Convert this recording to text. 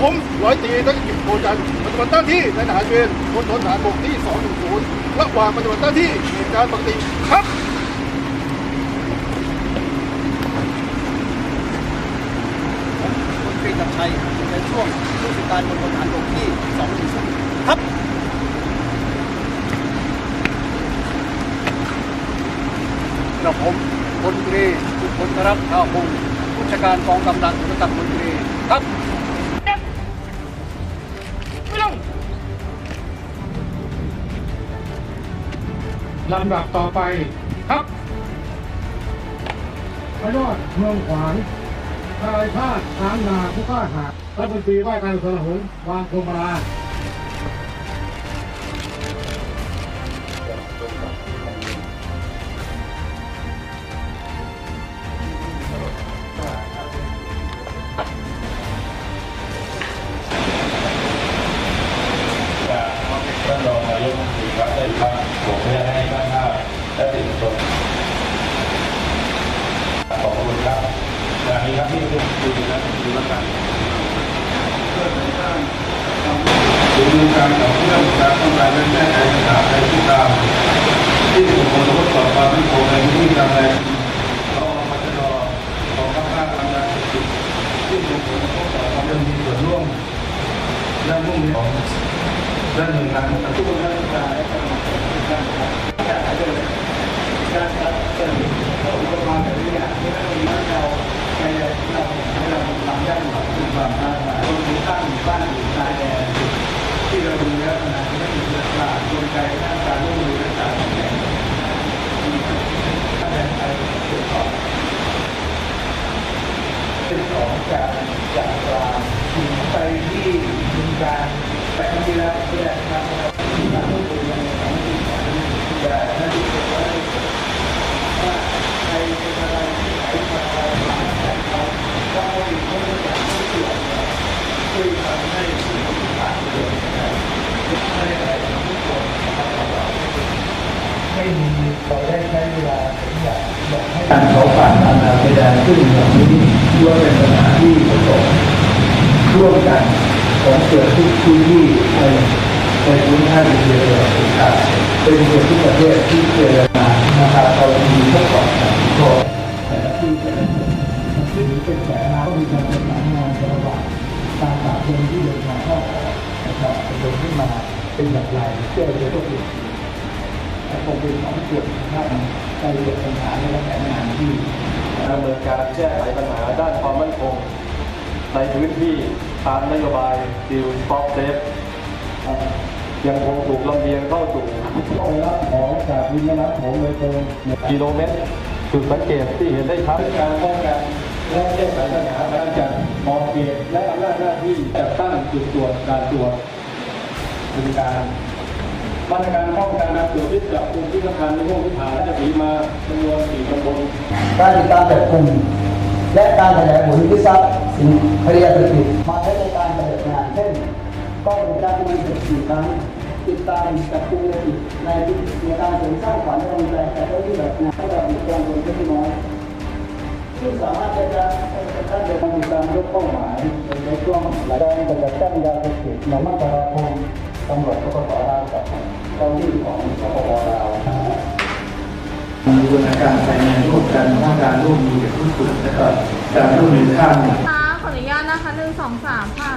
ผมร้อยตรีนักกิจโพจันปฏิบัติหน้าที่ในทหารเวรมณฑลทหารบกที่ 210ระหว่างปฏิบัติหน้าที่เหตุการณ์ปกติครับผมตรีกับชัยในช่วงผู้จัดการมณฑลทหารบกที่ 210ครับกระผมพลตรีสุณพลรัตน์ข้าวพงศ์ผู้จัดการกองกำลังระดับพลตรีครับ ลำดับต่อไปครับพระยอดเมืองขวางนายชาติช้างนาผู้กล้าหาญรัฐมนตรีว่าการกระทรวงวางโคมรา จากนี้ครับที่คุณดูแลดูแลกันเพื่อเป็นการดำเนินการขับเคลื่อนการป้องกันและแก้ไขปัญหาในที่ตามที่ส่งผลกระทบต่อความมั่นคงในพื้นที่ทางแดนเราพัฒนาของข้าราชการยาเสพติดที่ส่งผลกระทบต่อความเป็นมีส่วนร่วมและมุ่งเน้นของด้านหนึ่งงานทุกคนได้การและการการการการเดินการการเดินเราอุปกรณ์แบบนี้เนี่ยที่เรามีเราในเราเราทำได้หมดทุกความท้าทายรวมถึงตั้งบ้านอยู่ชายแดนที่เราดูแล้วขณะนี้มีหลักการกลไกด้านการร่วมมือและกา จสอบเป็นสองจากจากกลางถึงไปที่มีการไปครั้งที่แล้วที่แรกนะครับที่การพูดคุยกันในสองที่สองแต่นั่นคือว่าว่าใครเป็นอะไรที่ไหนทำอะไรแต่เขาก็ไม่ไม่ได้จับไม่เกี่ยวช่วยทำให้สิ่งที่ผ่านเกิดให้อะไรทุกคนไม่มี เราได้ใช้เวลาผมอยากอากให้การเขาผ่านทางแนวแดนซึ่งอย่างนี้ถือว่าเป็นปัญหาที่ประสบร่วมกันของเกิดทุกพื้นที่ในในพื้นที่เอเชียตะวันอกเป็นเกือทุกประเทศที่เจรจานะครับเรามีพวกก่อนกันก็แต่ละที่แต่ละคนซึ่งเป็นแสนก็มีการประสานงานระหว่างการต่างคนที่เดินทางเข้าออกนะครับเป็นขึ้นมาเป็นแบบไรเพื่อจะต้อง แต่คงเป็นของส่วนท่านในเรื่องปัญหาและแผนงานที่ดำเนินการแก้ไขปัญหาด้านความมั่นคง ในพื้นที่ตามนโยบายดิวสต็อปเซฟยังคงถูกลำเลียงเข้าสู่ต้องรับของจากวิญญาณของเลยเกินกิโลเมตรจุดสังเกตที่เห็นได้ชัดการป้องกันและแก้ไขปัญหาการจัดมองเขตและอำนาจหน้าที่จัดตั้งจุดตรวจการตรวจบริการ มาตรการป้องกันการตรวจยึดจับกลุ่มที่สำคัญในพวกที่ผ่านและจะมีมาจำนวนสี่ตำบลการติดตามจับกลุ่มและการแถลงผลยึดทรัพย์สินคดียาเสพติดมาใช้ในการปฏิบัติงานเช่นกล้องวงจรปิด14ครั้งติดตามจับกลุ่มผิในในการเสริมสร้างขวัญและกำลังใจแต่เจ้าที่แบบงานให้กับบุคคลคนที่น้อยซึ่งสามารถจะจะท่านเดินทางติดตามยกเป้าหมายในช่วงหลายแรงจะตั้งยาเสพติดในมาตราคม ตำรวจก็ขอราวกับเจ้าที่ของสปปลาวมีบูรณาการภายในร่วมกันว่าการร่วมมือกับทุกกลุ่มและก็การร่วมมือข้ามค่ะขออนุญาตนะคะหนึ่งสองสามค่ะ